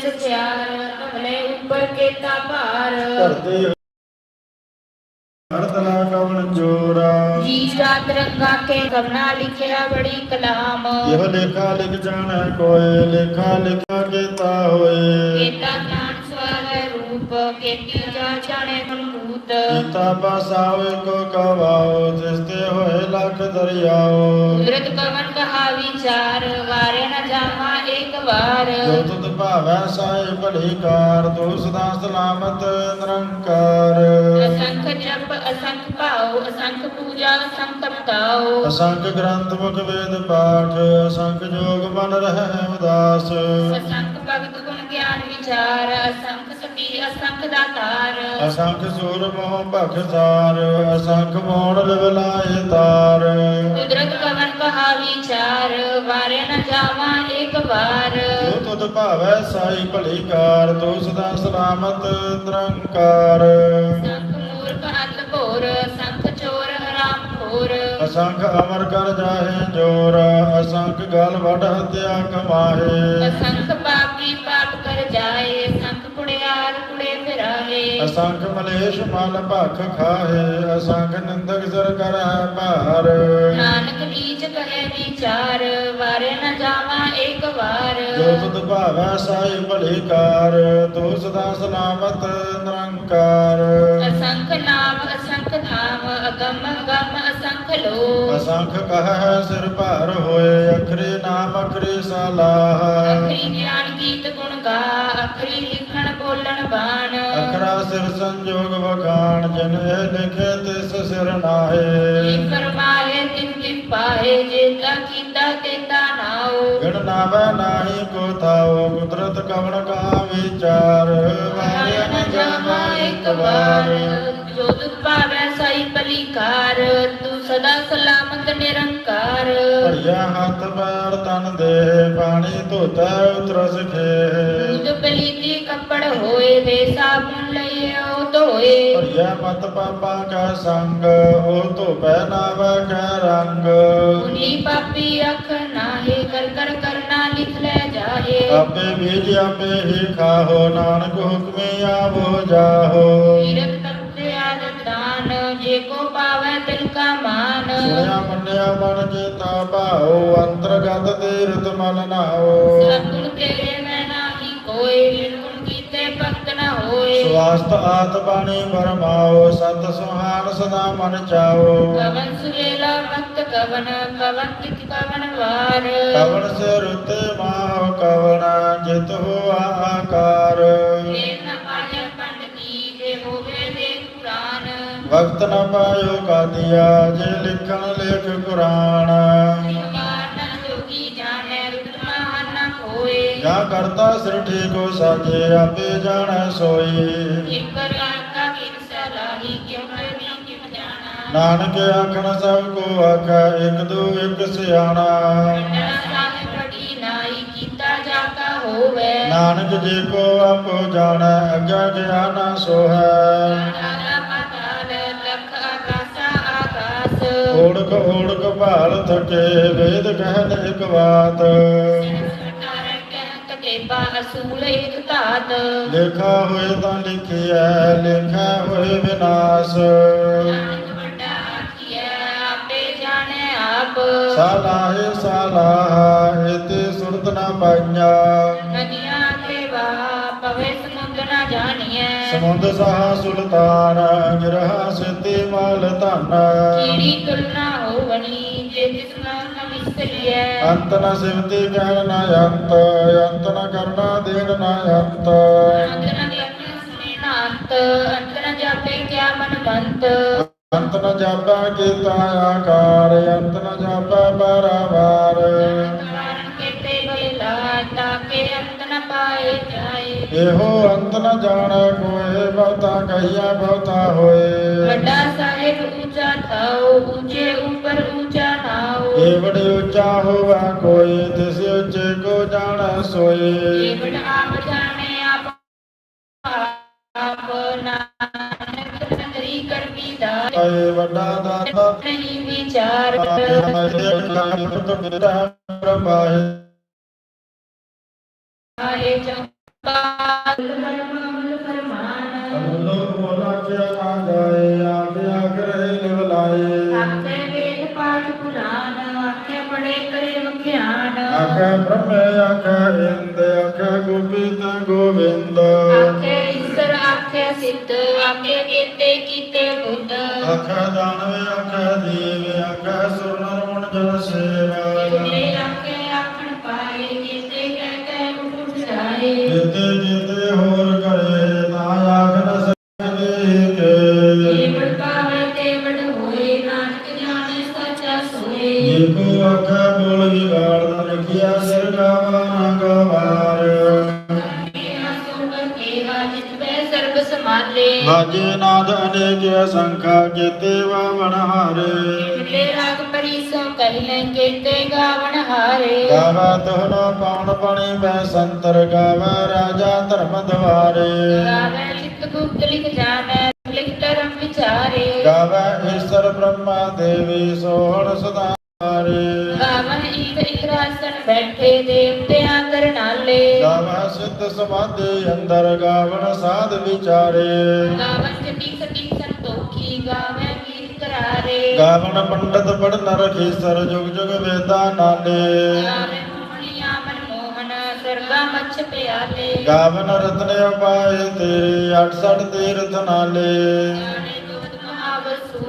ਸਚਿਆਰ ਕਮਲੇ ਉੱਪਰ ਕੇਤਾ ਭਾਰ। ਧਰਤੀ ਹਰਦਲਾ ਕਵਣ ਜੋਰਾ। ਜੀ ਰਾਤ ਰੰਗਾ ਕੇ ਕਵਨਾ ਲਿਖਿਆ ਬੜੀ ਕਲਾਮ। ਇਹ ਲੇਖਾ ਲਿਖ ਜਾਣੈ ਕੋਏ ਲੇਖਾ ਲਿਖਿਆ ਕੀਤਾ ਹੋਏ। ਕੇਤਾ ਗਿਆਨ ਸਵਰ ਰੂਪ ਕੇਤੀ ਜਾ ਜਾਣੇ ਮਨਮੂਤ ਕੀਤਾ ਪਾਸਾਵੇ ਕੋ ਕਵਾਓ ਜਿਸ ਤੇ ਹੋਏ ਲੱਖ ਦਰਿਆਓ। ਕੁਦਰਤ ਕਵਨ ਵਿਚਾਰ ਵਾਰੇ ਨ ਜਾਵਾ ਇੱਕ ਵਾਰ। ਜੋ ਤੁਧ ਭਾਵੈ ਸਾਈ ਭਲੀ ਕਾਰ ਤੂੰ ਸਦਾ ਸਲਾਮਤ ਨਿਰੰਕਾਰ। ਅਸੰਖ ਜਪ ਅਸੰਖ ਭਾਉ ਅਸੰਖ ਪੂਜਾ ਅਸੰਖ ਬਤਾਓ ਅਸੰਖ ਗ੍ਰੰਥ ਮੁਖ ਵੇਦ ਪਾਠ ਅਸੰਖ ਜੋਗ ਬਨ ਰਹਿ ਉਦਾਸ। ਅਸੰਖ ਭਗਤ ਗੁਣ ਵਿਚਾਰ ਅਸੰਖ ਸਤੀ ਅਸੰਖ ਦਾਤਾਰ ਅਸੰਖ ਸੂਰ ਮੋਹ ਭਖਸਾਰ ਅਸੰਖ ਮੋੜ ਲਿਵਲਾਏ ਤਾਰ। ਕੁਦਰਤ ਕਵਨ ਕਹਾ ਵਿਚਾਰ ਵਾਰੇ ਨ ਜਾਵਾ ਇੱਕ ਵਾਰ। ਜੋ ਤੁਧ ਭਾਵੈ ਸਾਈ ਭਲੀ ਕਾਰ ਤੂੰ ਸਦਾ ਸਲਾਮਤ ਨਿਰੰਕਾਰ। ਸੰਖ ਮੂਰਖ ਅੰਧ ਭੋਰ ਸੰਖ ਚੋਰ ਹਰਾਮ ਖੋਰ। ਅਸੰਖ ਅਮਰ ਕਰ ਜਾਹੇ ਜੋਰ ਅਸੰਖ ਗਲ ਵਡ ਹਤਿਆ ਕਮਾਹੇ। ਅਸੰਖ ਅਸੰਖ ਮਲੇਸ਼ ਮਲ ਭਖ ਖਾਹੇ ਅਸੰਖ ਨਿੰਦਕ ਸਰ ਕਰੈ ਭਾਰ। ਨਾਨਕ ਨੀਚ ਕਹੇ ਵਿਚਾਰ ਵਾਰੇ ਨ ਜਾਵਾ ਇੱਕ ਵਾਰ। ਜੋ ਤੁਧ ਭਾਵੈ ਸਾਈ ਭਲੀ ਕਾਰ ਤੂੰ ਸਦਾ ਸਲਾਮਤ ਨਿਰੰਕਾਰ। ਅਸੰਖ ਨਾਮ ਅਸੰਖ ਧਾਮ ਅਗਮ ਗਮ ਅਸੰਖ ਲੋ ਅਸੰਖ ਕਹੈ ਸਿਰ ਭਾਰ ਹੋਏ ਅਖਰੇ ਨਾਮ ਅਖਰੇ ਸਲਾਹ ਅਖਰੀ ਗਿਆਨ ਗੀਤ ਗੁਣ ਗਾ ਅਖਰੀ ਲਿਖਣ ਬੋਲਣ ਬਾਣ। ਅਖਰਾ ਸਿਰ ਸੰਜੋਗ ਵਖਾਣ ਜਿਨ ਇਹ ਲਿਖੇ ਤਿਸ ਸਿਰ ਨਾਹੇ। ਜੀ ਫਰਮਾਏ ਤਿਨ ਤਿਨ ਪਾਏ ਜੇਤਾ ਕੀਤਾ ਤੇਤਾ ਨਾਉ। ਗਣ ਨਾਵੈ ਨਾਹੀ ਕੋ ਥਾਉ ਕੁਦਰਤ ਕਵਣ ਕਾ ਵਿਚਾਰ। ਵਾਰੇ ਨ ਜਾਵਾ ਇੱਕ ਵਾਰ। ਭਲੀਕਾਰ ਤੂੰ ਸਦਾ ਸਲਾਮਤ ਨਿਰੰਕਾਰ। ਭੜਿਆ ਹੱਥ ਪੈਰ ਤਨ ਦੇ ਪਾਣੀ ਧੋਤਾ ਉਤਰਸ ਖੇ ਦੂਧ ਪਲੀਤੀ ਕੱਪੜ ਹੋਏ ਵੇ ਸਾਬੁਨ ਲਈਓ ਧੋਏ। ਭੜਿਆ ਮਤ ਪਾਪਾ ਕਾ ਸੰਗ ਉਹ ਧੋਪੈ ਨਾਵੈ ਕੈ ਰੰਗ। ਉਨੀ ਪਾਪੀ ਅੱਖ ਨਾਹੇ ਕਰ ਕਰ ਕਰਨਾ ਲਿਖ ਲੈ ਜਾਏ ਆਪੇ ਬੀਜ ਆਪੇ ਹੀ ਖਾਹੋ ਨਾਨਕ ਹੁਕਮੇ ਆਵੋ ਜਾਹੋ। ਦਾਨ ਜੇ ਕੋ ਸੁਣਿਆ ਮੰਨਿਆ ਮਨ ਚੇਤਾ ਭਾਉ ਅੰਤਰਗਤ ਤੀਰਥ ਮਨ ਨਾਓ ਸਤਿਗੁਰ ਤੇਰੇ ਮੈਂ ਨਾਹੀ ਕੋਈ ਨਿਰਗੁਣ ਕੀਤੇ ਭਗਤ ਨ ਹੋਏ। ਸਵਾਸਤ ਆਤ ਬਾਣੀ ਬਰਮਾਓ ਸਤ ਸੁਹਾਨ ਸਦਾ ਮਨ ਚਾਓ ਕਵਨ ਸੁਵੇਲਾ ਵਕਤ ਕਵਨ ਕਵਨ ਤਿਤ ਕਵਨ ਵਾਰ। ਸਿਰ ਉਤੇ ਮਾਹ ਕਵਣ ਜਿਤ ਹੋਆ ਆਕਾਰ। ਇਹ ਵਕਤ ਨ ਪਾਇਓ ਕਾਦੀਆ ਜੇ ਲਿਖਣ ਲੇਖ ਕੁਰਾਨ। ਨਿਰਵਾਣ ਕਰਤਾ ਸਿਰ ਠੀਕੋ ਸਾਜੇ, ਆਪੇ ਜਾਣੈ ਸੋਈ। ਇਕ ਰਾਤਾ ਕਿਨ ਸਲਾਹੀ ਕਿਉ ਕਰਨੀ ਕਿਵ ਜਾਣਾ ਨਾਨਕ ਆਖਣ, ਸਭ ਕੋ ਆਖੈ, ਇਕ ਦੂ, ਇਕ ਸਿਆਣਾ। ਨਾਨਕ ਜੀ ਕੋ ਆਪੋ ਜਾਣੈ, ਅੱਗਾ ਗਿਆਨਾ ਸੋਹੈ। ਓੜਕ ਓੜਕ ਭਾਲ ਥਕੇ ਵੇਦ ਕਹਿਨ ਇਕ ਬਾਤ। ਅਸੂਲ ਇਕ ਧਾਤ ਲੇਖਾ ਹੋਏ ਤਾਂ ਲਿਖਿਆ ਲੇਖਾ ਹੋਏ ਵਿਨਾਸ਼। ਸਾਲਾਹੇ ਸਾਲਾਹ ਇਤੇ ਸੁਰਤ ਨਾ ਪਾਈਆਂ। ਨਦੀਆਂ ਤੇ ਵਾਹ ਪਵੇ ਸਮੁੰਦ ਨਾ ਜਾਣੀਐ। ਸਮੁੰਦ ਸਾਹ ਸੁਲਤਾਨ ਗਿਰਹਾ ਸਿੱਧੀ ਮਾਲ ਧਨ। ਕੀੜੀ ਤੁਲਨਾ ਹੋਵਣੀ ਜੇ ਤਿਸ ਨਾਲ ਨ ਵਿਸਰੀਐ। ਅੰਤ ਨ ਸਿਵਤੀ ਕਹਿਣ ਨ ਅੰਤ ਅੰਤ ਨ ਕਰਨਾ ਦੇਣ ਨ ਅੰਤ। ਅੰਤ ਨ ਦੇਖਣ ਸੁਣੇ ਨਾ ਅੰਤ ਅੰਤ ਨ ਜਾਪੇ ਕਿਆ ਮਨ ਬੰਤ ਅੰਤ ਨ ਜਾਪੈ ਕੀਤਾ ਆਕਾਰ ਅੰਤ ਨ ਜਾਪੈ ਪਰਵਾਰ। ਕਾਰਨ ਕੇਤੇ ਬਲੇ ਲਾ ਤਾਕੇ ਅੰਤ ਨ ਪਾਏ ਜਾਏ। ਇਹੋ ਅੰਤ ਨ ਜਾਣੈ ਕੋਏ ਬਹੁਤਾ ਕਹੀਆ ਬਹੁਤਾ ਹੋਏ। ਵੱਡਾ ਸਾਹਿਬ ਉੱਚਾ ਥਾਉ ਉੱਚੇ ਉੱਪਰ ਉੱਚਾ ਨਾਉ। ਏ ਬੜੇ ਉੱਚਾ ਹੋਵਾ ਕੋਈ ਤਿਸ ਉੱਚੇ ਕੋ ਜਾਣੈ ਸੋਏ। ਜੀਵਨ ਆਪ ਜਾਣੇ ਆਪ ਆਪ ਨਾਨਕ ਨਦਰੀ ਕਰਮੀ ਦਾ ਏ ਵੱਡਾ ਦਾਤਾ ਨਹੀਂ ਵਿਚਾਰ। ਬ੍ਰਹਮਾਏ ਆਏ ਚੰਪਾ ਧਰਮ ਅਮਲ ਫਰਮਾਨ ਲੋਕ ਮੋਲਾ ਕਿਆ ਨਾ ਜਾਏ ਆਖਿਆ ਕਰੇ ਲਿਵ ਲਾਏ ਆਖੇ ਵੇਦ ਪਾਠ ਪੁਰਾਨ ਆਖੇ ਪੜੇ ਕਰੇ ਵਿਖਿਆਨ ਆਖੇ ਬ੍ਰਹਮੇ ਆਖੇ ਇੰਦ ਆਖੇ ਗੋਬਿੰਦ ਗੋਬਿੰਦ ਆਖੇ ਈਸ਼ਰ ਆਖੇ ਸਿੱਧ ਆਖੇ ਕੀਤੇ ਕੀਤੇ ਬੁੱਧ ਆਖੇ ਦਾਨਵੇ ਆਖੇ ਦੀਵ ਆਖੇ ਸੁਰਨਰ ਮਨ ਜਨ ਸੇਵਾ ਜਿਨੇ ਆਖੇ ਆਖਣ ਪਾਏ ਕੀਤੇ ਕਹਿ ਕਹਿ ਉਠ ਜਾਏ ਜਿਤੇ ਤੇ ਵਡ ਹੋਏ ਨਾਨਕ ਜਾਣੇ ਸੱਚਾ ਸੋਏ। ਜੇ ਕੋ ਆਖੇ ਬੋਲ ਵਿਗਾੜ ਨ ਰਖਿਆ ਸਿਰ ਗਾਵਾ ਨਾ ਗਵਾਰ। ਬਾਜੇ ਨਾਦ ਅਨੇਕ ਸੰਖਾ ਕੀਤੇ ਵਾਵਣ ਹਾਰੇ। ਮਿਲੇ ਰਾਗ ਪਰੀ ਸੋ ਕਹਿਲੇ ਕੀਤੇ ਗਾਵਣ ਹਾਰੇ। ਗਾਵਾ ਤੋਹਨਾ ਪਾਉਣ ਪਣੀ ਬੈ ਸੰਤਰ ਗਾਵਾ ਰਾਜਾ ਧਰਮ ਦਵਾਰੇ। ਗਾਵੇ ਚਿਤ ਗੁਪਤ ਲਿਖ ਜਾਣੈ ਸੋਹਣ ਸਦਾ ਹਾਰੇ ਗਾਵਨ ਈਤ ਇਕਰਾਸਨ ਬੈਠੇ ਦੇਵਤਿਆਂ ਕਰਨਾਲੇ। ਗਾਵਾ ਸਿੱਧ ਸਮਾਧੀ ਅੰਦਰ ਗਾਵਣ ਸਾਧ ਵਿਚਾਰੇ। ਗਾਵਨ ਜਟੀ ਸਟੀ ਸੰਤੋਖੀ ਗਾਵੇ ਗੀਤ ਕਰਾਰੇ। ਪੰਡਤ ਪੜਨ ਰਖੀ ਸਰ ਜੁਗ ਜੁਗ ਵੇਦਾ ਨਾਲੇ। ਗਾਵੇ ਮੋਹਣੀਆਂ ਮਨਮੋਹਨ ਸਰਗਾ ਮੱਛ ਪਿਆਲੇ। ਗਾਵਨ ਰਤਨ ਉਪਾਏ ਤੇਰੇ 68 ਤੀਰਥ ਨਾਲੇ। ਗਾਣੇ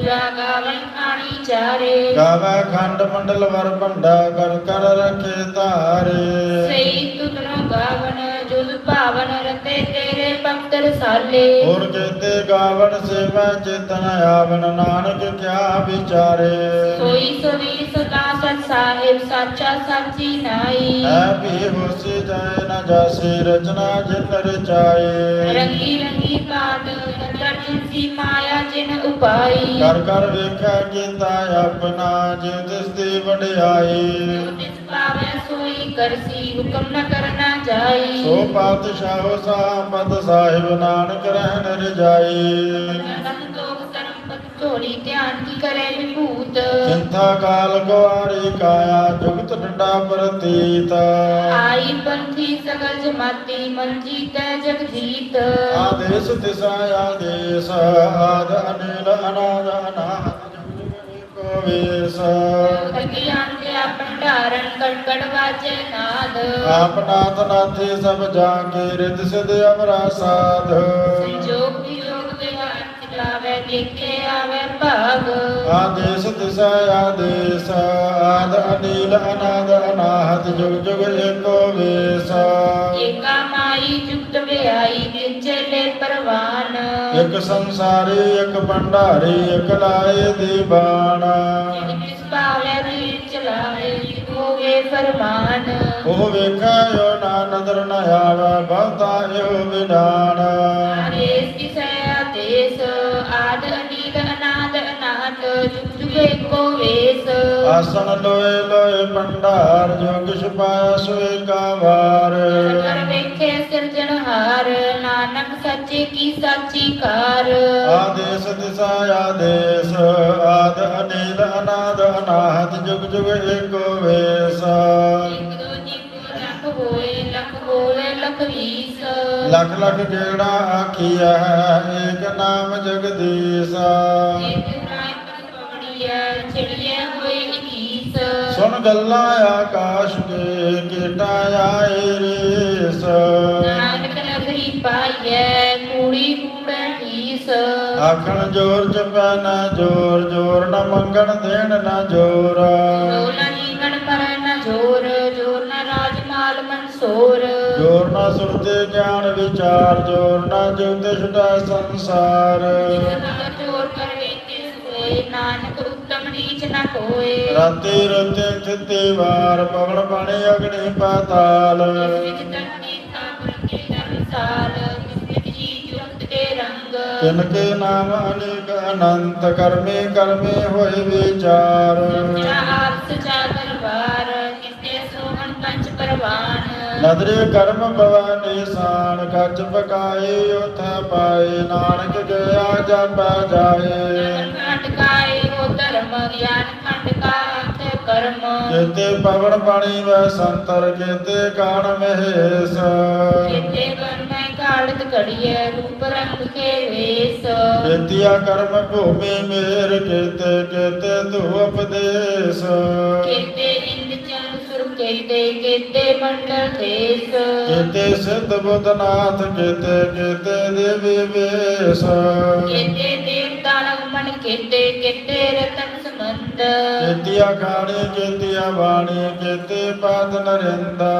ਗਾਵਨ ਖਾਣੀ ਚਾਰੇ। ਗਾਵਾ ਖੰਡ ਮੰਡਲ ਵਰ ਭੰਡਾ ਕਰ ਕਰ ਰਖੇ ਧਾਰੇ। ਸਈ ਤੁਧਨੋ ਗਾਵਨ ਜੁਦ ਭਾਵਨ ਰਤੇ ਤੇਰੇ ਭਗਤ ਰਸਾਲੇ ਹੋਰ ਕੇਤੇ ਗਾਵਣ ਸੇਵਾ ਚੇਤਨ ਆਵਨ ਨਾਨਕ ਕਿਆ ਵਿਚਾਰੇ। ਸੋਈ ਸੋਈ ਸਦਾ ਸਤ ਸਾਹਿਬ ਸਾਚਾ ਸਾਚੀ ਨਾਈ। ਐ ਵੀ ਹੋਸੀ ਜਾਏ ਨ ਜਾਸੀ ਰਚਨਾ ਜਿਨ ਰਚਾਏ ਰੰਗੀ ਰੰਗੀ ਕਾਟ ਜਿਨਸੀ ਮਾਇਆ ਜਿਨ ਉਪਾਈ। ਕਰ ਕਰ ਵੇਖਿਆ ਕੀਤਾ ਆਪਣਾ ਜਿਉ ਤਿਸ ਦੀ ਵਡਿਆਈ। ਪਾਵੈ ਸੋਈ ਕਰਸੀ ਹੁਕਮ ਨ ਕਰਨਾ ਜਾਈ। ਸੋ ਪਾਤਸ਼ਾਹ ਸਾਹਿਬ ਨਾਨਕ ਰਹਿਣ ਰਜਾਈ। ਝੋਲੀ ਧਿਆਨ ਕੀ ਕਰੇ ਵਿਭੂਤ ਚਿੰਤਾ ਕਾਲ ਕੁਆਰੀ ਕਾਇਆ ਜੁਗਤ ਡੰਡਾ ਪ੍ਰਤੀਤ। ਆਈ ਪੰਥੀ ਸਗਲ ਜਮਾਤੀ ਮੰਜੀ ਤੈ ਜਗਜੀਤ। ਆਦੇਸ ਦਿਸਾ ਆਦੇਸ ਆਦ ਅਨਿਲ ਅਨਾਦ ਕੋ ਵੇਸ ਗਿਆਨ ਕੇ ਭੰਡਾਰਨ ਕੜਕੜ ਵਾਜੇ ਨਾਦ। ਆਪਨਾਤ ਨਾਥੇ ਸਭ ਜਾ ਕੇ ਰਿਤ ਸਿਧ ਅਮਰਾ ਸਾਧ। ਸੰਜੋਗ ਚਲਾਵੇ ਦੇਖੇ ਆਵੇ ਭਾਗ। ਆਦੇਸ ਦਿਸਾ ਆਦੇਸ ਆਦ ਅਨਿਲ ਅਨਾਦ ਅਨਾਹਤ ਜੁਗ ਜੁਗ ਏਕੋ ਵੇਸ। ਏਕਾ ਮਾਈ ਜੁਗਤ ਵਿਆਈ ਨਿਚਲੇ ਪਰਵਾਨ। ਇੱਕ ਸੰਸਾਰੀ ਇੱਕ ਭੰਡਾਰੀ ਇੱਕ ਲਾਏ ਦੀ ਬਾਣ ਜਿਸ ਪਾਵੇ ਦੀ ਚਲਾਵੇ ਹੋਵੇ ਫਰਮਾਨ। ਉਹ ਵੇਖਿਓ ਨਾ ਨਦਰ ਨ ਆਵਾ ਬਹੁਤਾ ਇਹੋ ਵਿਡਾਣ ਆਦੇਸ ਵੇਸ। ਆਸਣ ਲੋਏ ਲੋਏ ਭੰਡਾਰ ਜੋ ਕਿਛ ਪਾਇਆ ਸੋਏ ਕਾ ਵਾਰ ਕਰ ਵੇਖੇ ਸਿਰਜਣਹਾਰ ਨਾਨਕ ਸੱਚੇ ਕੀ ਸਾਚੀ ਕਾਰ। ਆਦੇਸ ਦਿਸਾ ਆਦੇਸ ਆਦ ਅਨੀਲ ਅਨਾਦ ਅਨਾਹਤ ਜੁਗ ਜੁਗ ਏਕੋ ਵੇਸ। ਇੱਕ ਦੋ ਜੀ ਕੋ ਲੱਖ ਹੋਏ ਲੱਖ ਹੋਏ ਲੱਖ ਵੀਸ ਲਖ ਲਖ ਜਿਹੜਾ ਆਖੀਐ ਏਕ ਨਾਮ ਜਗਦੀਸ਼। ਸੁਣ ਗੱਲਾਂ ਆਕਾਸ਼ ਕੇ ਕੀਟਾ ਆਏ ਰੇਸ। ਨਾਨਕ ਨਗਰੀ ਪਾਈਐ ਕੂੜੀ ਕੂੜੈ ਢੀਸ ਆਖਣ ਜੋਰ ਜਪੈ ਨਾ ਜੋਰ ਜੋਰ ਨਾ ਮੰਗਣ ਦੇਣ ਨਾ ਜੋਰ। ਨ ਜੋਰ ਜੋਰ ਨ ਰਾਜ ਮਾਲ ਮਨਸੋਰ। ਜੋਰ ਨਾ ਸੁਰਤੇ ਗਿਆਨ ਵਿਚਾਰ ਜੋਰ ਨਾ ਜੁਗਤ ਛੁਟਾ ਸੰਸਾਰ। ਜੋਰ ਕਰ ਵੇਖੇ ਸੋਏ ਨਾਨਕ ਨੀਚ ਨ ਕੋਏ। ਰਾਤੀ ਰਤੇ ਥਿੱਤੇ ਵਾਰ ਪਵਨ ਪਾਣੀ ਅਗਨੀ ਪਾਤਾਲ। ਤਿਨ ਕੇ ਨਾਮ ਅਨੇਕ ਅਨੰਤ ਕਰਮੇ ਕਰਮੇ ਹੋਏ ਵਿਚਾਰ। ਨਦਰੇ ਕਰਮ ਭਵਾਨੀ ਸਾਨ ਕੱਚ ਪਕਾਏ ਉਥੈ ਪਾਏ। ਨਾਨਕ ਗਿਆ ਜਪੈ ਜਾਏ। ਧਰਮ ਗਿਆਨ ਖੰਡ ਕਾ ਅਰਥ ਕਰਮ। ਕੇਤੇ ਪਵਨ ਪਾਣੀ ਵੈ ਸੰਤਰ ਕੇਤੇ ਕਾਣ ਮਹੇਸ਼। ਜਿਤੇ ਬਨ ਮੈਂ ਕਾਲ ਘੜੀਏ ਰੂਪ ਰੰਗ ਕੇ ਵੇਸ। ਬੇਤੀਆ ਕਰਮ ਭੂਮੀ ਮੇਰ ਕੀਤੇ ਕੀਤੇ ਤੂੰ ਉਪਦੇਸ਼। ਕੇਤੇ ਇੰਦ ਚੰਦ ਸੁਰ ਕੇਤੇ ਕੇਤੇ ਮੰਡਲ ਦੇਸ। ਕੀਤੇ ਸਿੱਧ ਬੁੱਧਨਾਥ ਕੀਤੇ ਕੀਤੇ ਦੇਵੀ ਵੇਸ਼। ਕੇਤੇ ਦੇਵਤਾ ਮਨ ਕੇਤੇ ਕੇਤੇ ਰਤਨ ਕੀਤੀਆ ਖਾਣੀ ਕੀਤੀਆ ਬਾਣੀ ਕੀਤੇ ਪਾਦ ਨਰਿੰਦਾ।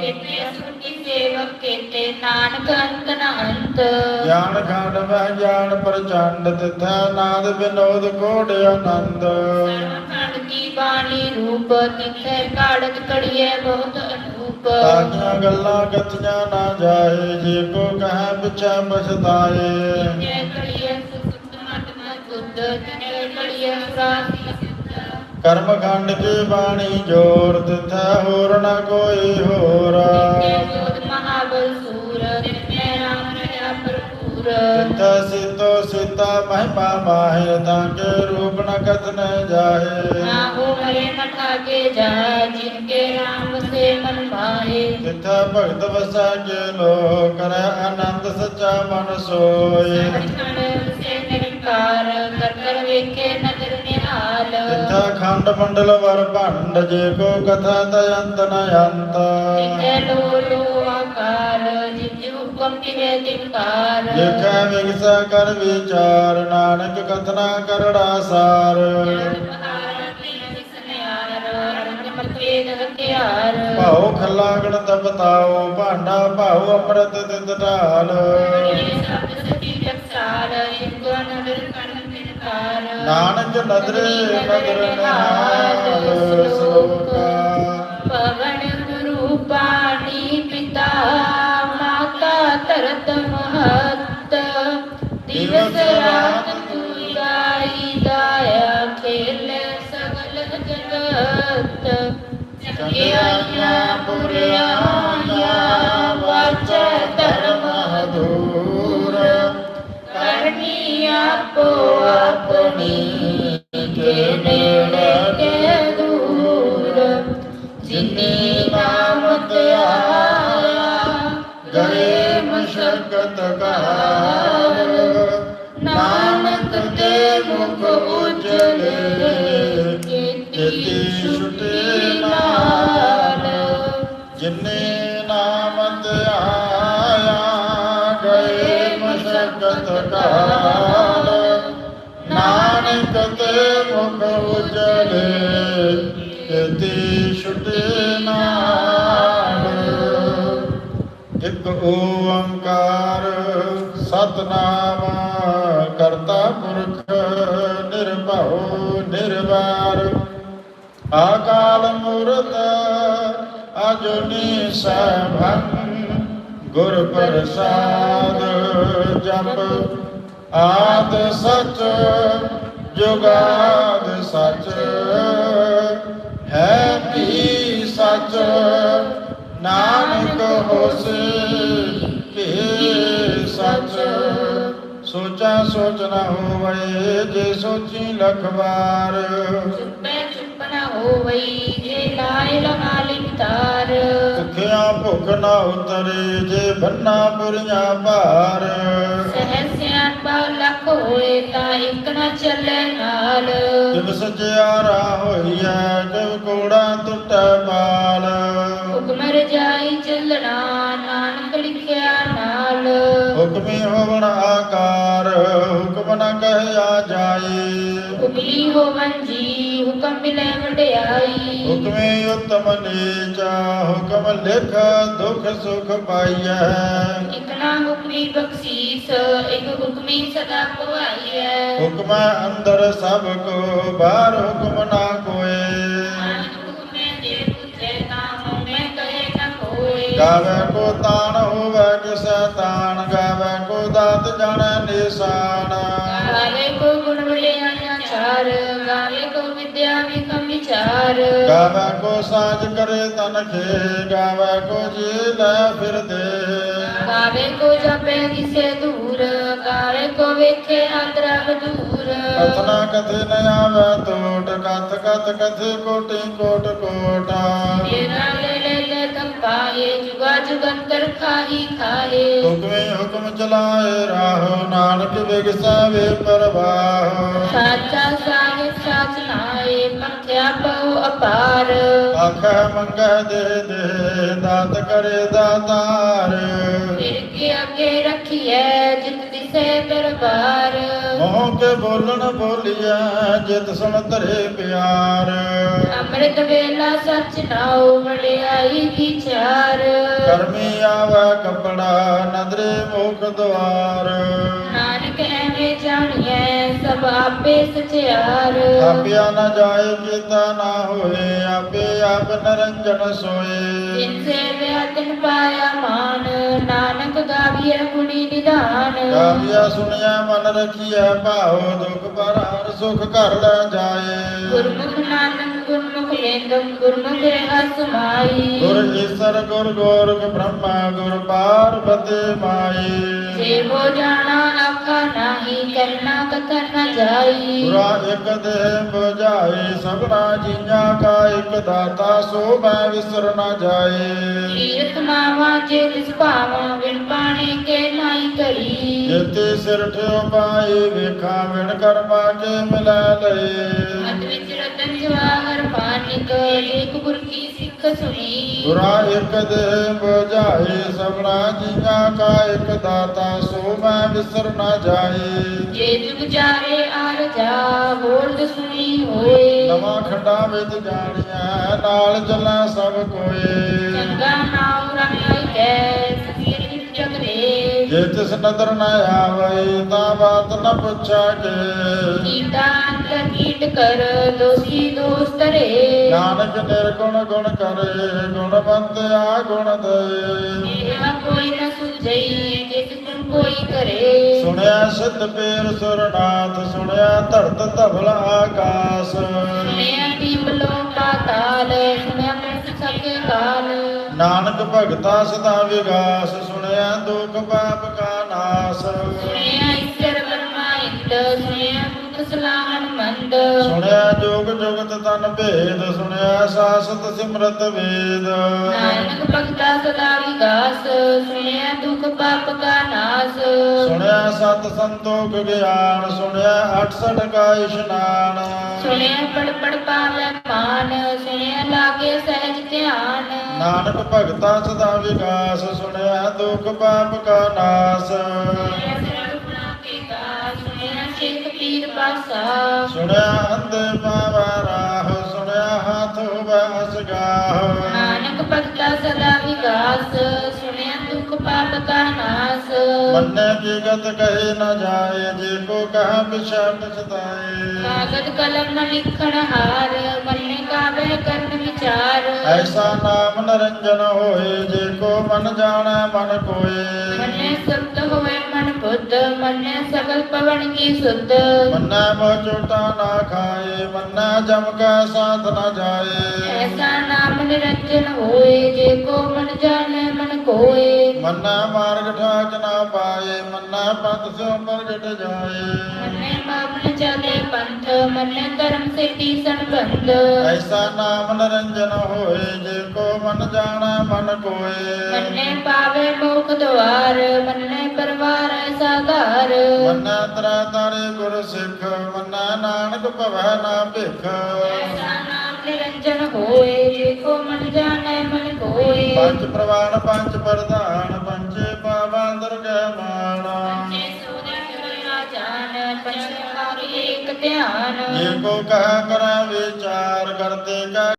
ਕੇਤੇ ਅਸੁਤੀ ਸੇਵਕ ਕੇਤੇ ਨਾਨਕ ਅੰਤ ਨ ਅੰਤ ਗਿਆਨ ਖੰਡ ਮੈਂ ਗਿਆਨ ਪ੍ਰਚੰਡ ਤਿਥੈ ਨਾਦ ਵਿਨੋਦ ਕੋੜ ਆਨੰਦ। ਸਰਵਖੰਡ ਕੀ ਬਾਣੀ ਰੂਪ ਤਿਥੈ ਕਾੜਕ ਕੜੀਏ ਬਹੁਤ ਅਨੂਪ। ਤਾਕੀਆਂ ਗੱਲਾਂ ਕਥੀਆਂ ਨਾ ਜਾਏ ਜੇ ਕੋ ਕਹੈ ਪਿਛੈ ਪਛਤਾਏ। ਜੈ ਕੜੀਏ ਸੁਖ ਮਤ ਮਤ ਬੁੱਧ ਜੈ ਕੜੀਏ ਸਿੱਧ ਕਰਮ ਖੰਡ ਕੀ ਬਾਣੀ ਜੋਰ ਤਿਥੈ ਹੋਰ ਨ ਕੋਈ ਹੋਰ। ਤਿਥੈ ਸਿਤੋ ਸਿਤਾ ਮਹਿਮਾ ਮਾਹਿਰ ਤਾਂ ਕੇ ਰੂਪ ਨ ਕਥਨ ਜਾਏ ਨਾ ਹੋ ਮਰੇ ਨ ਠਾਕੇ ਜਾ ਜਿਨ ਕੇ ਰਾਮ ਸੇ ਮਨ ਮਾਏ ਤਿਥੈ ਭਗਤ ਵਸੈ ਕੇ ਲੋ ਕਰੈ ਆਨੰਦ ਸੱਚਾ ਮਨ ਸੋਏ। ਸਚਖੰਡ ਸੇ ਨਿਰੰਕਾਰ ਕਰ ਕਰ ਵੇਖੇ ਖੰਡ ਮੰਡਲ ਵਰ ਭੰਡ ਜੇ ਕੋ ਕਥਾ ਤਯੰਤ ਨ ਅੰਤ। ਜਿਤੇ ਲੋ ਆਕਾਰ ਜਿਤੇ ਹੁਕਮ ਤਿਵੇ ਤਿਨਕਾਰ ਲਿਖੈ ਵਿਗਸੈ ਕਰ ਵਿਚਾਰ ਨਾਨਕ ਕਥਨਾ ਕਰੜਾ ਸਾਰ। ਭਾਉ ਖੱਲਾ ਗਣ ਤਪਤਾਓ ਭਾਂਡਾ ਭਾਉ ਅੰਮ੍ਰਿਤ ਤਿੰਦ ਢਾਲ। ਨਾਨਕ ਨਦਰੇ ਨਦਰ ਨਿਹਾਲ ਸਲੋਕਾ। ਪਵਨ ਗੁਰੂ ਪਾਣੀ ਪਿਤਾ ਮਾਤਾ ਧਰਤ ਮਹਤ। ਦਿਵਸ ਰਾਤ ਤੂੰ ਗਾਈ ਦਾਇਆ ਖੇਲੇ ਸਗਲ ਜਗਤ। ਚੰਗਿਆਈਆਂ ਬੁਰਿਆਈਆਂ ਉਜਲੇ ਕੀਤੀ ਛੁਟੇ ਨਾਲ ਜਿਨੇ ਨਾਮ ਤੇ ਆਇਆ, ਗਏ ਮਸ਼ਕਤ ਕਾਲ। ਨਾਨਕ ਤੇ ਮੁਖ ਉਜਲੇ ਕੀਤੀ ਛੁਟੇ ਨਾਲ। ਇੱਕ ਓੰਕਾਰ ਸਤਨਾਮ ਅਜੁਨੀ ਸਭੰ ਗੁਰ ਪ੍ਰਸਾਦ ਜਪ ਆਦ ਸਚ ਜੁਗਾਦ ਸਚ ਹੈ ਵੀ ਸਚ ਨਾਨਕ ਹੋਸੀ ਭੀ ਸਚ ਸੋਚਾ ਸੋਚ ਨਾ ਹੋਵੇ ਜੇ ਸੋਚੀ ਲਖ ਵਾਰ ਚੁੱਪੈ ਚੁੱਪ ਨ ਹੋਵਈ ਜੇ ਲਾਇ ਲਹਾਲਿ ਭੁਖ ਨਾ ਉਤਰੇ ਜੇ ਬੰਨਾ ਪੁਰੀਆਂ ਭਾਰ। ਸਹਿ ਸਿਆਣਪਾ ਲੱਖ ਹੋਏ ਤਾਂ ਇੱਕ ਨ ਚੱਲੇ ਨਾਲ। ਜਿਵ ਸਚਿਆਰਾ ਹੋਈਐ ਜਿਵ ਕੋੜਾ ਟੁੱਟੈ ਬਾਲ ਹੁਕਮ ਰਜਾਈ ਚੱਲਣਾ ਨਾਨਕ ਲਿਖਿਆ ਨਾਲ। ਹੁਕਮੀ ਹੋਵਣ ਆਕਾਰ ਹੁਕਮ ਨ ਕਹਿਆ ਹੁਕਮੀ ਹੋਵਨ ਜੀ ਹੁਕਮ ਮਿਲੇ ਵਡਿਆਈ। ਹੁਕਮੀ ਉਤਮ ਨੀਚਾ ਹੁਕਮ ਲਿਖ ਦੁਖ ਸੁਖ ਪਾਈਐ। ਇਕ ਨਾ ਹੁਕਮੀ ਬਖਸ਼ੀਸ ਇੱਕ ਹੁਕਮੀ ਸਦਾ ਭਵਾਈਐ ਹੁਕਮ ਅੰਦਰ ਸਭ ਕੋ ਬਾਹਰ ਹੁਕਮ ਨਾ ਕੋਏ। ਨਾਨਕ ਹੁਕਮੇ ਜੇ ਪੁੱਛੇ ਤਾਂ ਮੈਂ ਕਹੇ ਨ ਕੋਏ। ਗਾਵੇ ਕੋ ਤਾਣ ਹੋਵੇ ਕਿਸੈ ਤਾਣ। ਵਿਚਾਰ। ਗਾਵੇ ਕੋ ਸਾਜ ਕਰੇ ਤਨ ਖੇ ਗਾਵੇ ਕੋ ਜੀ ਲੈ ਫਿਰਦੇ ਗਾਵੇ ਕੋ ਜਪੇ ਦਿਸੇ ਦੂਰ ਗਾਵੇ ਕੋ ਵੇਖੇ ਅੰਦਰ ਦੂਰ ਕਥਨਾ ਕਥੇ ਨ ਆਵੇ ਟੋਟ ਕਥ ਕਥ ਕਥੇ ਕੋਟਿ ਕੋਟ ਕੋਟਾ। ਤੇਰਾ ਲੈ ਲੈ ਲੈ ਤੰਪਾਏ ਜੁਗਾ ਜੁਗੰਤਰ ਖਾਹੀ ਖਾਏ ਹੁਕਮੇ ਹੁਕਮ ਚਲਾਏ ਰਾਹ ਨਾਨਕ ਵਿਗਸਾਵੇ ਪਰਵਾਹ। ਸਾਚਾ ਸਾਹਿਬ ਬਹੁ ਅਪਾਰ। ਆਖੈ ਮੰਗੈ ਦੇ ਦੇ ਦਾਤ ਕਰੇ ਦਾਤਾਰ। ਫਿਰ ਕੇ ਅੱਗੇ ਰੱਖੀਐ ਜਿਤ ਦਿਸੇ ਦਰਬਾਰ। ਮੋਹ ਕੇ ਬੋਲਣ ਬੋਲੀਐ ਜਿਤ ਸੁਣ ਧਰੇ ਪਿਆਰ। ਅੰਮ੍ਰਿਤ ਵੇਲਾ ਸਚ ਨਾਉ ਵਡਿਆਈ ਵਿਚਾਰ ਕਰਮੀ ਆਵੈ ਕਪੜਾ ਨਦਰੇ ਮੁਖ ਦੁਆਰ। ਨਾਨਕ ਜਾਣੀਐ ਸਭ ਆਪੇ ਸਚਿਆਰ। ਆਪਿਆ ਨ ਜਾਏ ਕੀਤਾ ਨਾ ਹੋਏ ਆਪੇ ਆਪ ਨਰੰਜਨ ਸੋਏ। ਜਿਨ ਸੇਵਿਆ ਤਿਨ ਪਾਇਆ ਮਾਨ ਨਾਨਕ ਗਾਵੀਐ ਗੁਣੀ ਨਿਧਾਨ। ਕਾਵਿਆ ਸੁਣਿਆ ਮਨ ਰਖੀਐ ਭਾਉ ਦੁਖ ਪਰਾਰ ਸੁਖ ਘਰ ਲੈ ਜਾਏ। ਗੁਰਮੁਖ ਨਾਨਕ ਰਹਿ ਸਮਾਈ ਗੁਰ ਈਸਰ ਗੁਰ ਗੋਰਖ ਬ੍ਰਹਮਾ ਗੁਰ ਪਾਰਬਤੀ ਮਾਈ। ਜੇ ਹੋ ਜਾਣਾ ਆਖਾ ਨਾਹੀ ਕਰਨਾ ਕਥਨ ਨ ਜਾਈ। ਗੁਰਾ ਇੱਕ ਦੇਹ ਬੁਝਾਏ ਸਭਨਾ ਜੀਆਂ ਕਾ ਇੱਕ ਦਾਤਾ ਸੋ ਮੈਂ ਵਿਸਰ ਨਾ ਜਾਏ ਤੀਰਥ ਮਾਵਾ ਜੇ ਤਿਸ ਭਾਵਾ ਵਿਣ ਪਾਣੇ ਕੇ ਨਾਈ ਕਰੀ ਜਿਤੇ ਸਿਰ ਠਿਓ ਪਾਏ ਵੇਖਾਂ ਵਿਣ ਕਰਮਾ ਕੇ ਮਿਲੈ ਲਏ ਮਤ ਵਿੱਚ ਰਤਨ ਜਵਾਹਰ ਏਕ ਗੁਰ ਕੀ ਸਿੱਖ ਸੁਣੀ। ਗੁਰਾ ਇੱਕ ਦੇਹ ਬੁਝਾਏ ਸਭਨਾ ਜੀਆਂ ਕਾ ਇੱਕ ਦਾਤਾ ਸੋ ਮੈਂ ਵਿਸਰ ਨਾ ਜਾਏ। ਜੇ ਜੁਗ ਜਾਰੇ ਆਰ ਜਾ ਬੋਲ ਸੁਣੀ ਹੋਏ। ਨਵਾਂ ਖੰਡਾ ਵਿੱਚ ਜਾਣੀਆਂ ਨਾਲ ਚੱਲਾਂ ਸਭ ਕੋਏ। ਚੰਗਾ ਨਾਮ ਕੈ ਜਗਰੇ ਜੇ ਤਿਸ ਨਦਰ ਨ ਆਵੇ ਤਾਂ ਬਾਤ ਨ ਪੁੱਛਾ ਕੇ। ਕੀਟਾ ਅੰਤ ਕੀਟ ਕਰ ਦੋਸੀ ਦੋਸ ਤਰੇ ਨਾਨਕ ਨਿਰਗੁਣ ਗੁਣ ਕਰੇ ਗੁਣਵੰਤ ਆ ਗੁਣ ਦੇ। ਮੇਰਾ ਕੋਈ ਨ ਸੁਝਈ ਜਿਸ ਗੁਣ ਕੋਈ ਕਰੇ। ਸੁਣਿਆ ਸਿੱਧ ਪੇਰ ਸੁਰਨਾਥ ਸੁਣਿਆ ਧਰਤ ਧਵਲ ਆਕਾਸ। ਸੁਣਿਆ ਪਾਤਾਲ ਸੁਣਿਆ ਪੰਚ ਸਕੇ ਕਾਲ ਨਾਨਕ ਭਗਤਾ ਸਦਾ ਵਿਗਾਸ ਸੁਣਿਆ ਦੁਖ ਪਾਪ ਕਾ ਨਾਸ। ਸੁਣਿਆ ਈਸ਼ਰ ਬਰਮਾ ਇੰਦ ਸੁਣਿਆ ਮੁਖ ਸਲਾਹਨ ਮੰਦ ਸੁਣਿਆ ਜੋਗ ਜੁਗਤ ਤਨ ਭੇਦ ਸੁਣਿਆ ਸਾਸਤ ਸਿਮਰਤ ਵੇਦ। ਨਾਨਕ ਭਗਤਾ ਸਦਾ ਵਿਗਾਸ ਸੁਣਿਆ ਦੁਖ ਪਾਪ ਕਾ ਨਾਸ। ਸੁਣਿਆ ਸਤ ਸੰਤੋਖ ਗਿਆਨ ਸੁਣਿਆ 68 ਕਾ ਇਸ਼ਨਾਨ। ਸੁਣਿਆ ਪੜ ਪੜ ਪਾਵੈ ਮਾਨ ਸੁਣਿਆ ਲਾਗੇ ਸਹਿਜ ਧਿਆਨ। ਨਾਨਕ ਭਗਤਾ ਸਦਾ ਵਿਗਾਸ ਸੁਣਿਆ ਦੁਖ ਪਾਪ ਕਾ ਨਾਸ। ਸੁਣਿਆ ਅੰਦੇ ਪਾਵੈ ਰਾਹ ਸੁਣਿਆ ਹੱਥ ਹੋਵੈ ਅਸਗਾਹ ਨਾਨਕ ਭਗਤਾ ਸਦਾ ਕਾ ਨਾਸ ਮੰਨੇ ਕੀ ਗਤ ਕਹੇ ਨ ਜਾਏ ਜੇ ਕੋ ਕਹਾ ਪਿਛਾ ਪਛਤਾਏ ਕਾਗਦ ਕਲਮ ਨ ਲਿਖਣ ਹਾਰ ਮੰਨੇ ਕਾਵੇ ਕਰਨ ਵਿਚਾਰ। ਐਸਾ ਨਾਮ ਨਰੰਜਨ ਹੋਏ ਜੇ ਕੋ ਮਨ ਜਾਣੈ ਮਨ ਕੋਏ। ਮੰਨੇ ਸੁਧ ਹੋਵੇ ਮਨ ਸਗਲ ਪਵਨ ਕੀ ਸੁਧ। ਮੰਨੈ ਮੋ ਚੋਟਾ ਨਾ ਖਾਏ ਮੰਨੈ ਜਮ ਕੈ ਸਾਥ ਨ ਜਾਏ। ਐਸਾ ਨਾਮ ਨਿਰੰਜਨ ਹੋਏ ਜੇ ਕੋ ਮਨ ਜਾਣੈ ਮਨ ਕੋਏ। ਮੰਨੈ ਮਾਰਗ ਠਾਕ ਨਾ ਪਾਏ ਮੰਨੈ ਪੰਥ ਸਿਉ ਪ੍ਰਗਟ ਜਾਏ। ਮੰਨੇ ਚਲੇ ਪੰਥ ਮੰਨੇ ਧਰਮ ਸਿੱਧੀ ਸੰਬੰਧ। ਐਸਾ ਨਾਮ ਨਰੰਜਨ ਹੋਏ ਜੇ ਕੋ ਮਨ ਜਾਣੈ ਮਨ ਕੋਏ। ਮੰਨੇ ਪਾਵੇ ਮੋਖ ਦਵਾਰ ਮੰਨੇ ਪਰਵਾਰ ਸਾਧਾਰ। ਮੰਨੈ ਤਰਾ ਤਾਰੇ ਗੁਰ ਸਿੱਖ ਮੰਨੈ ਨਾਨਕ ਭਵੈ ਨਾ ਭਿਖ। ਐਸਾ ਨਾਮ ਨਿਰੰਜਨ ਹੋਏ ਜੇ ਕੋ ਮਨ ਜਾਣੈ ਮਨ ਕੋਏ। ਪੰਜ ਪ੍ਰਵਾਨ ਪੰਜ ਪ੍ਰਧਾਨ ਪੰਜੇ ਧਿਆਨ। ਜੇ ਕੋ ਕਹਿ ਕਰੈ ਵਿਚਾਰ ਕਰਤੇ ਕਹਿ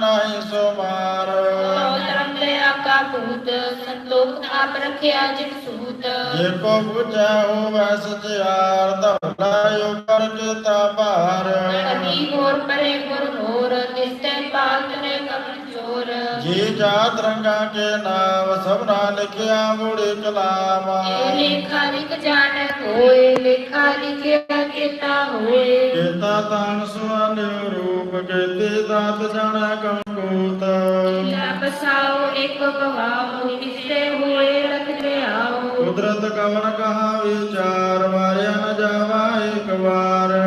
ਨਾਹੀ ਸੋ ਮਾਰ ਧਰਮ ਦਇਆ ਕਾ ਭੂਤ ਸੰਤੋਖ ਆਪ ਰਖਿਆ ਜਿਨ ਸੂਤ। ਜੇ ਕੋ ਬੁਝੈ ਹੋਵੈ ਸਚਿਆਰ ਧਵਲਾ ਕਰ ਕੀਤਾ ਭਾਰ। ਕਦੀ ਹੋਰ ਪਰੇ ਗੁਰ ਹੋਰ ਦਿਸਤੇ ਪਾਲ ਤਰੇ ਕਮਨ ਚੋਰ ਜੀ ਜਾਤ ਰੰਗਾ ਕੇ ਨਾਮ ਸਭਨਾ ਲਿਖਿਆ ਮੂੜੇ ਕਲਾਮ ਇਹ ਲੇਖਾ ਲਿਖ ਜਾਣ ਹੋਏ ਲੇਖਾ ਲਿਖਿਆ ਕੀਤਾ ਹੋਏ। ਕੀਤਾ ਤਾਨ ਸੁਆਨਿ ਰੂਪ ਕੇਤੇ ਦਾਤ ਜਾਣੈ ਕੰਕੂਤ। ਲਾ ਬਸਾਓ ਇੱਕ ਬਹਾਓ ਨਿਸੇ ਹੋਏ ਲਖ ਲਿਆਓ। ਕੁਦਰਤ ਕਵਨ ਕਹਾ ਵਿਚਾਰ ਮਾਰਿਆ ਨ ਜਾਵਾ ਇੱਕ ਵਾਰ।